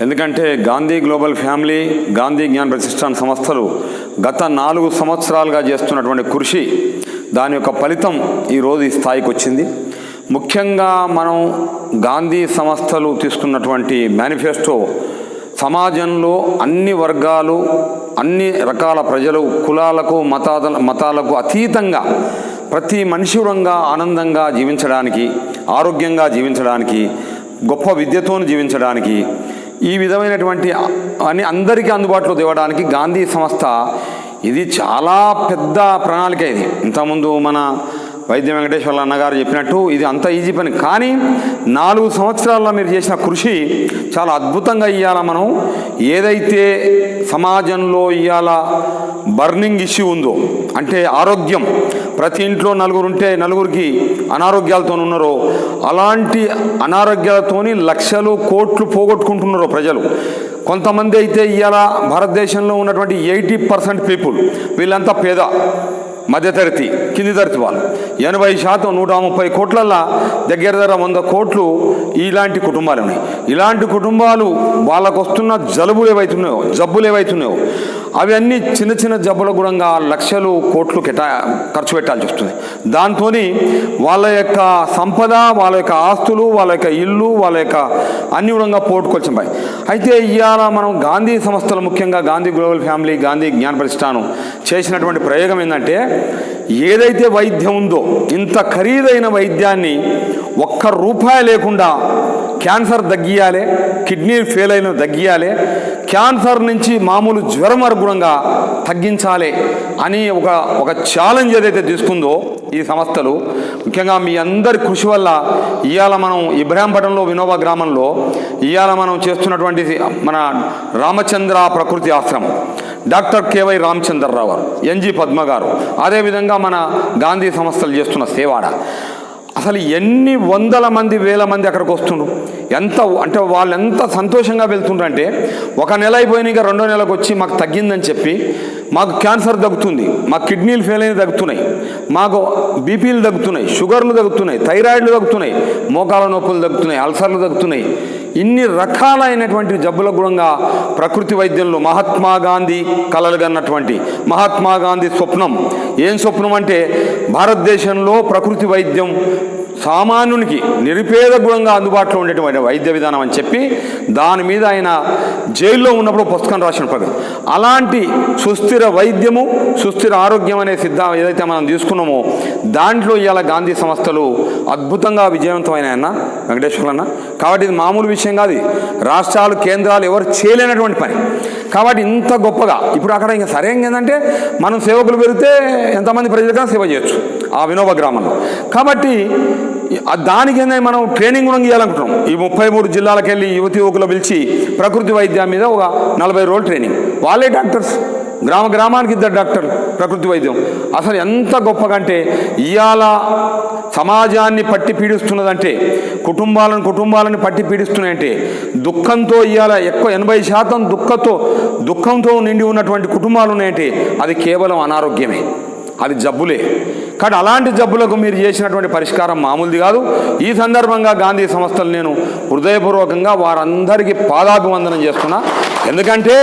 ఎందుకంటే Gandhi global family Gandhi జ్ఞాన ప్రతిష్టాన్ సంస్థలు గత నాలుగు సంవత్సరాలుగా చేస్తున్నటువంటి కృషి దాని యొక్క ఫలితం ఈరోజు ఈ స్థాయికి వచ్చింది. ముఖ్యంగా మనం గాంధీ సంస్థలు తీసుకున్నటువంటి మేనిఫెస్టో సమాజంలో అన్ని వర్గాలు అన్ని రకాల ప్రజలు కులాలకు మతాద మతాలకు అతీతంగా ప్రతి మనిషి ఆనందంగా జీవించడానికి ఆరోగ్యంగా జీవించడానికి గొప్ప విద్యతో జీవించడానికి ఈ విధమైనటువంటి అని అందరికీ అందుబాటులో తేవడానికి గాంధీ సంస్థ ఇది చాలా పెద్ద ప్రణాళిక ఇది. ఇంతకుముందు మన వైద్య వెంకటేశ్వర్ల అన్నగారు చెప్పినట్టు ఇది అంత ఈజీ పని. కానీ నాలుగు సంవత్సరాల్లో మీరు చేసిన కృషి చాలా అద్భుతంగా ఇవ్వాల మనం? ఏదైతే సమాజంలో ఇవాళ బర్నింగ్ ఇష్యూ ఉందో అంటే ఆరోగ్యం ప్రతి ఇంట్లో నలుగురు ఉంటే నలుగురికి అనారోగ్యాలతో ఉన్నారో అలాంటి అనారోగ్యాలతోని లక్షలు కోట్లు పోగొట్టుకుంటున్నారో ప్రజలు. కొంతమంది అయితే ఇవాళ భారతదేశంలో ఉన్నటువంటి ఎయిటీ పర్సెంట్ పీపుల్ వీళ్ళంతా పేద మధ్యతరగతి కింది తరగతి వాళ్ళు. ఎనభై శాతం నూట ముప్పై కోట్లల్లా దగ్గర దగ్గర వంద కోట్లు ఇలాంటి కుటుంబాలు ఉన్నాయి. ఇలాంటి కుటుంబాలు వాళ్ళకు వస్తున్న జలుబులు ఏవైతున్నాయో జబ్బులు ఏవైతున్నాయో అవన్నీ చిన్న చిన్న జబ్బుల గుణంగా లక్షలు కోట్లు కేటా ఖర్చు పెట్టాల్సి వస్తుంది. దాంతో వాళ్ళ యొక్క సంపద వాళ్ళ యొక్క ఆస్తులు వాళ్ళ యొక్క ఇల్లు వాళ్ళ యొక్క అన్ని గుణంగా పోటుకొచ్చిపోయి అయితే ఇవాళ మనం గాంధీ సంస్థలు ముఖ్యంగా గాంధీ గ్లోబల్ ఫ్యామిలీ గాంధీ జ్ఞాన ప్రతిష్టానం చేసినటువంటి ప్రయోగం ఏంటంటే ఏదైతే వైద్యం ఉందో ఇంత ఖరీదైన వైద్యాన్ని ఒక్క రూపాయి లేకుండా క్యాన్సర్ తగ్గియాలి కిడ్నీ ఫెయిల్ అయిన తగ్గియాలి క్యాన్సర్ నుంచి మామూలు జ్వరం అనుగుణంగా తగ్గించాలి అని ఒక ఒక ఛాలెంజ్ ఏదైతే తీసుకుందో ఈ సంస్థలు ముఖ్యంగా మీ అందరి కృషి వల్ల ఇవాళ మనం ఇబ్రాహీంపట్నంలో వినోబా గ్రామంలో ఇవాళ మనం చేస్తున్నటువంటి మన రామచంద్ర ప్రకృతి ఆశ్రమం. డాక్టర్ కేవై రామచంద్రరావు గారు ఎన్జి పద్మ గారు అదేవిధంగా మన గాంధీ సంస్థలు చేస్తున్న సేవాడ. అసలు ఎన్ని వందల మంది వేల మంది అక్కడికి వస్తుండ్రు? ఎంత అంటే వాళ్ళు ఎంత సంతోషంగా వెళ్తుండ్రు అంటే ఒక నెల అయిపోయినాక రెండో నెలకు వచ్చి మాకు తగ్గిందని చెప్పి మాకు క్యాన్సర్ తగ్గుతుంది మా కిడ్నీలు ఫెయిల్ అయిన తగ్గుతున్నాయి మాకు బీపీలు తగ్గుతున్నాయి షుగర్లు తగ్గుతున్నాయి థైరాయిడ్లు తగ్గుతున్నాయి మోకాల నొప్పులు తగ్గుతున్నాయి అల్సర్లు తగ్గుతున్నాయి. ఇన్ని రకాలైనటువంటి జబ్బుల గుణంగా ప్రకృతి వైద్యంలో మహాత్మా గాంధీ కలలుగన్నటువంటి మహాత్మా గాంధీ స్వప్నం. ఏం స్వప్నం అంటే భారతదేశంలో ప్రకృతి వైద్యం సామాన్యునికి నిరుపేద గుణంగా అందుబాటులో ఉండేటువంటి వైద్య విధానం అని చెప్పి దాని మీద ఆయన జైల్లో ఉన్నప్పుడు పుస్తకం రాసిన పదం అలాంటి సుస్థిర వైద్యము సుస్థిర ఆరోగ్యం అనే సిద్ధం ఏదైతే మనం తీసుకున్నామో దాంట్లో ఇవాళ గాంధీ సంస్థలు అద్భుతంగా విజయవంతమైన ఆయన వెంకటేశ్వరన్న కాబట్టి ఇది మామూలు విషయం కాదు రాష్ట్రాలు కేంద్రాలు ఎవరు చేయలేనటువంటి పని. కాబట్టి ఇంత గొప్పగా ఇప్పుడు అక్కడ ఇంకా సరే ఏంటంటే మనం సేవకులు పెరిగితే ఎంతమంది ప్రజలకైనా సేవ చేయొచ్చు ఆ వినోబ గ్రామంలో. కాబట్టి దానికి మనం ట్రైనింగ్ కూడా ఇవ్వాలనుకుంటున్నాం ఈ ముప్పై మూడు జిల్లాలకు వెళ్ళి యువతి యువకులు పిలిచి ప్రకృతి వైద్యం మీద ఒక నలభై రోజులు ట్రైనింగ్. వాళ్ళే డాక్టర్స్. గ్రామ గ్రామానికి ఇద్దరు డాక్టర్లు ప్రకృతి వైద్యం. అసలు ఎంత గొప్పగంటే ఇవాళ సమాజాన్ని పట్టి పీడిస్తున్నదంటే కుటుంబాలను కుటుంబాలను పట్టి పీడిస్తున్నాయంటే దుఃఖంతో ఇవాళ ఎక్కువ ఎనభై శాతం దుఃఖంతో దుఃఖంతో నిండి ఉన్నటువంటి కుటుంబాలు ఉన్నాయంటే అది కేవలం అనారోగ్యమే. అది జబ్బులే. కానీ అలాంటి జబ్బులకు మీరు చేసినటువంటి పరిష్కారం మామూలుది కాదు. ఈ సందర్భంగా గాంధీ సంస్థలు నేను హృదయపూర్వకంగా వారందరికీ పాదాభివందనం చేస్తున్నా. ఎందుకంటే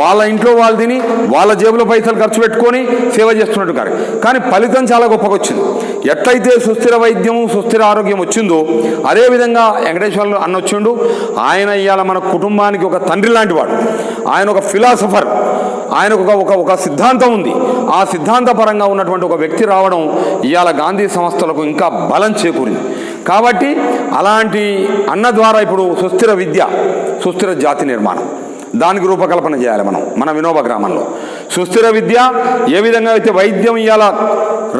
వాళ్ళ ఇంట్లో వాళ్ళు తిని వాళ్ళ జేబులో పైసలు ఖర్చు పెట్టుకొని సేవ చేస్తున్నట్టు కాదు. కానీ ఫలితం చాలా గొప్పగా వచ్చింది ఎట్లయితే సుస్థిర వైద్యం సుస్థిర ఆరోగ్యం వచ్చిందో అదేవిధంగా వెంకటేశ్వర్లు అన్న వచ్చిండు. ఆయన ఇవాళ మన కుటుంబానికి ఒక తండ్రి లాంటి వాడు. ఆయన ఒక ఫిలాసఫర్. ఆయనకు ఒక ఒక ఒక సిద్ధాంతం ఉంది. ఆ సిద్ధాంతపరంగా ఉన్నటువంటి ఒక వ్యక్తి రావడం ఇవాళ గాంధీ సంస్థలకు ఇంకా బలం చేకూరింది. కాబట్టి అలాంటి అన్న ద్వారా ఇప్పుడు సుస్థిర విద్య సుస్థిర జాతి నిర్మాణం. దానికి రూపకల్పన చేయాలి మనం మన వినోబ గ్రామంలో. సుస్థిర విద్య ఏ విధంగా అయితే వైద్యం ఇవాళ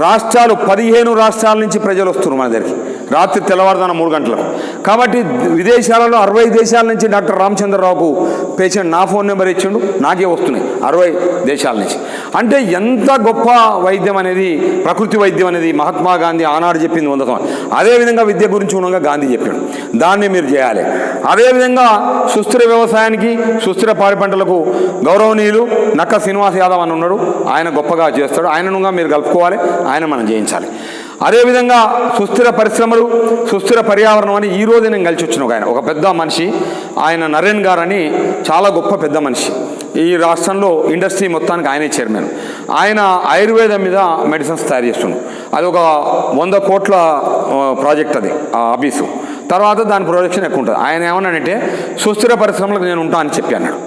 రాష్ట్రాలు పదిహేను రాష్ట్రాల నుంచి ప్రజలు వస్తున్నారు మన దగ్గరికి. రాత్రి తెల్లవారుదాన మూడు గంటలకు. కాబట్టి విదేశాలలో అరవై దేశాల నుంచి డాక్టర్ రామచంద్రరావుకు పేషెంట్ నా ఫోన్ నెంబర్ ఇచ్చిండు నాకే వస్తున్నాయి. అరవై దేశాల నుంచి. అంటే ఎంత గొప్ప వైద్యం అనేది ప్రకృతి వైద్యం అనేది మహాత్మా గాంధీ ఆనాడు చెప్పింది వంద సంవత్సరాలు. అదేవిధంగా విద్య గురించి ఉండగా గాంధీ చెప్పాడు. దాన్ని మీరు చేయాలి. అదేవిధంగా సుస్థిర వ్యవసాయానికి సుస్థిర పాడి పంటలకు గౌరవనీయులు నక్క శ్రీనివాస్ యాదవ్ అని ఉన్నాడు. ఆయన గొప్పగా చేస్తాడు. ఆయననుగా మీరు కలుపుకోవాలి. ఆయన మనం చేయించాలి అదేవిధంగా సుస్థిర పరిశ్రమలు సుస్థిర పర్యావరణం అని ఈ రోజు నేను కలిసి వచ్చిన ఒక ఆయన. ఒక పెద్ద మనిషి. ఆయన నరేన్ గారు అని చాలా గొప్ప పెద్ద మనిషి. ఈ రాష్ట్రంలో ఇండస్ట్రీ మొత్తానికి ఆయనే చైర్మన్. ఆయన ఆయుర్వేదం మీద మెడిసిన్స్ తయారు చేస్తున్నాడు అది ఒక వంద కోట్ల ప్రాజెక్ట్ అది ఆ ఆఫీసు. తర్వాత దాని ప్రొడక్షన్ ఎక్కువ ఉంటుంది. ఆయన ఏమన్నాడంటే సుస్థిర పరిశ్రమలకు నేను ఉంటా అని చెప్పి అన్నాడు.